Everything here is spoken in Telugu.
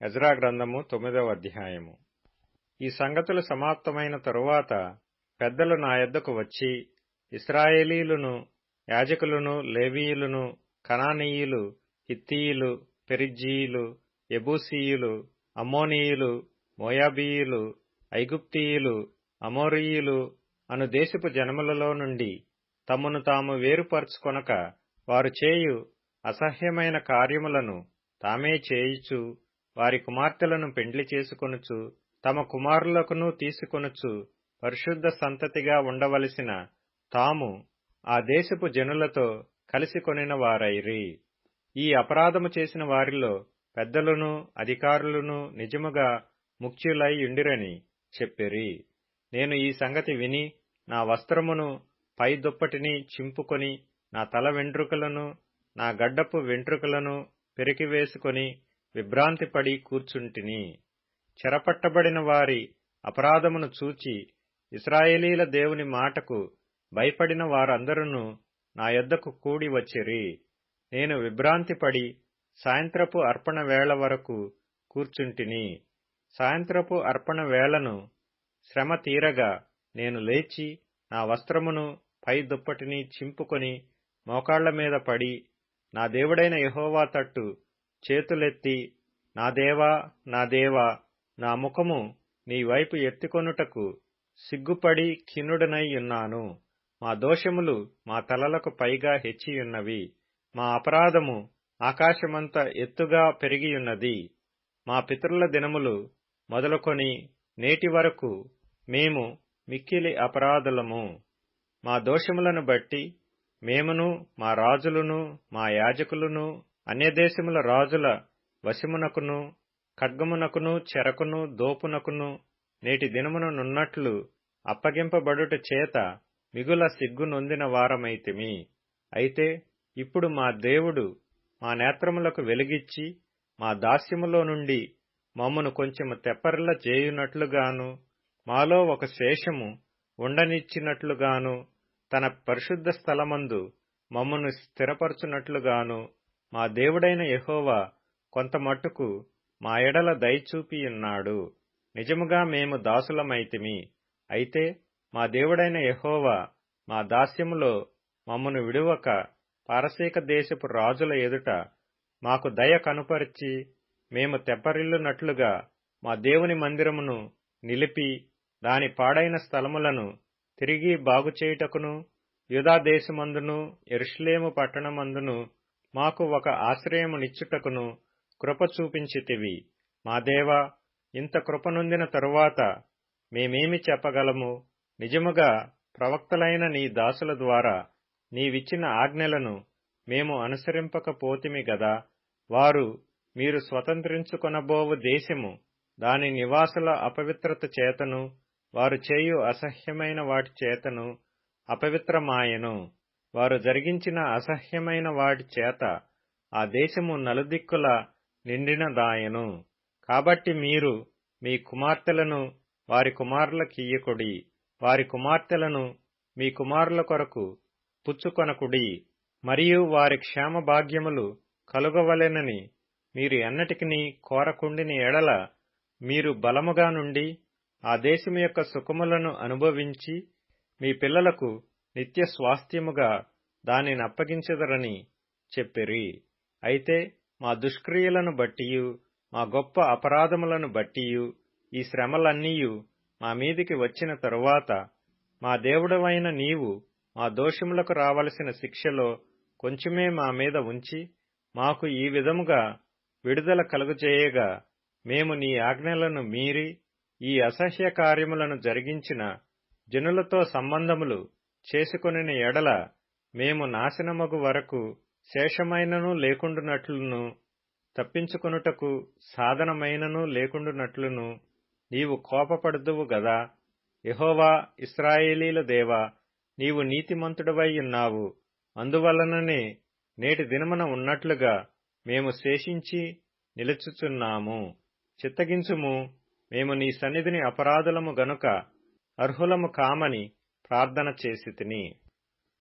ఎజ్రా గ్రంథము తొమ్మిదవ అధ్యాయము. ఈ సంగతులు సమాప్తమైన తరువాత పెద్దలు నా యొద్దకు వచ్చి ఇస్రాయేలీయులను యాజకులను లేవీయులను కనానీయులు హిత్తీయులు పెరిజ్జీయులు ఎబూసీయులు అమ్మోనీయులు మోయాబీయులు ఐగుప్తీయులు అమోరీయులు అను దేశపు జనములలో నుండి తమను తాము వేరుపరచుకొనక వారు చేయు అసహ్యమైన కార్యములను తామే చేయుచు వారి కుమార్తెలను పెండ్లి చేసుకొనుచు తమ కుమారులకును తీసుకొనుచు పరిశుద్ధ సంతతిగా ఉండవలసిన తాము ఆ దేశపు జనులతో కలిసి కొనిన వారైరి. ఈ అపరాధము చేసిన వారిలో పెద్దలను అధికారులను నిజముగా ముఖ్యులై ఉండిరని చెప్పిరి. నేను ఈ సంగతి విని నా వస్త్రమును పై దుప్పటిని చింపుకొని నా తల వెంట్రుకలను నా గడ్డపు వెంట్రుకలను పెరికివేసుకొని విభ్రాంతిపడి కూర్చుంటిని. చెరపట్టబడిన వారి అపరాధమును చూచి ఇస్రాయేలీల దేవుని మాటకు భయపడిన వారందరూ నా యొద్దకు కూడి వచ్చిరి. నేను విభ్రాంతిపడి సాయంత్రపు అర్పణ వేళ వరకు కూర్చుంటిని. సాయంత్రపు అర్పణ వేళను శ్రమ తీరగా నేను లేచి నా వస్త్రమును పై దుప్పటిని చింపుకొని మోకాళ్ళ మీద పడి నా దేవుడైన యహోవా తట్టు చేతులెత్తి నా దేవా నా దేవా నా ముఖము నీ వైపు ఎత్తికొనుటకు సిగ్గుపడి ఖిన్నుడనై ఉన్నాను. మా దోషములు మా తలలకు పైగా హెచ్చియున్నవి. మా అపరాధము ఆకాశమంత ఎత్తుగా పెరిగియున్నది. మా పితరుల దినములు మొదలుకొని నేటి వరకు మేము మిక్కిలి అపరాధులము. మా దోషములను బట్టి మేమును మా రాజులను మా యాజకులను అన్యదేశముల రాజుల వశమునకును ఖడ్గమునకును చెరకును దోపునకును నేటి దినమున నున్నట్లు అప్పగింపబడుట చేత మిగుల సిగ్గు నొందిన వారమైతిమి. అయితే ఇప్పుడు మా దేవుడు మా నేత్రములకు వెలిగిచ్చి మా దాస్యములో నుండి మమ్మను కొంచెము తెప్పరిల్ల చేయునట్లుగాను మాలో ఒక శేషము ఉండనిచ్చినట్లుగాను తన పరిశుద్ధ స్థలమందు మమ్మను స్థిరపరచునట్లుగాను మా దేవుడైన యహోవా కొంత మట్టుకు మా ఎడల దయచూపియున్నాడు. నిజముగా మేము దాసులమైతిమి. అయితే మా దేవుడైన యహోవా మా దాస్యములో మమ్మను విడువక పారసీక దేశపు రాజుల ఎదుట మాకు దయ కనుపరిచి మేము తెప్పరిల్లునట్లుగా మా దేవుని మందిరమును నిలిపి దాని పాడైన స్థలములను తిరిగి బాగుచేయుటకును యుధాదేశమందును ఎరుషులేము పట్టణమందును మాకు ఒక ఆశ్రయమునిచ్చుటకును కృప చూపించితివి. మా దేవా ఇంత కృపనొందిన తరువాత మేమేమి చెప్పగలము? నిజముగా ప్రవక్తలైన నీ దాసుల ద్వారా నీవిచ్చిన ఆజ్ఞలను మేము అనుసరింపకపోతిమి గదా. వారు మీరు స్వతంత్రించుకొనబోవు దేశము దాని నివాసుల అపవిత్రత చేతను వారు చేయు అసహ్యమైన వాటి చేతను అపవిత్రమాయెను. వారు జరిగించిన అసహ్యమైన వాటి చేత ఆ దేశము నలుదిక్కుల నిండినదాయను. కాబట్టి మీరు మీ కుమార్తెలను వారి కుమారులకియ్యకుడి వారి కుమార్తెలను మీ కుమారుల కొరకు పుచ్చుకొనకుడి. మరియు వారి క్షేమ భాగ్యములు కలుగవలెనని మీరు ఎన్నటికిని కోరకుండిని ఎడల మీరు బలముగా నుండి ఆ దేశము యొక్క సుఖములను అనుభవించి మీ పిల్లలకు నిత్య స్వాస్థ్యముగా దానిని అప్పగించెదరని చెప్పిరి. అయితే మా దుష్క్రియలను బట్టియు మా గొప్ప అపరాధములను బట్టియు ఈ శ్రమలన్నీయు మా మీదికి వచ్చిన తరువాత మా దేవుడవైన నీవు మా దోషములకు రావలసిన శిక్షలో కొంచెమే మా మీద ఉంచి మాకు ఈ విధముగా విడుదల కలుగజేయగా మేము నీ ఆజ్ఞలను మీరి ఈ అసహ్య కార్యములను జరిగించిన జనులతో సంబంధములు చేసుకొనిన ఎడల మేము నాశనమగు వరకు శేషమైనను లేకుండునట్లును తప్పించుకొనుటకు సాధనమైనను లేకుండునట్లును నీవు కోపపడుదువు గదా. యహోవా ఇస్రాయేలీల దేవా నీవు నీతిమంతుడవై ఉన్నావు. అందువలననే నేటి దినమున ఉన్నట్లుగా మేము శేషించి నిలుచుచున్నాము. చిత్తగించుము మేము నీ సన్నిధిని అపరాధులము గనుక అర్హులము కామని ప్రార్థన చేసి తిని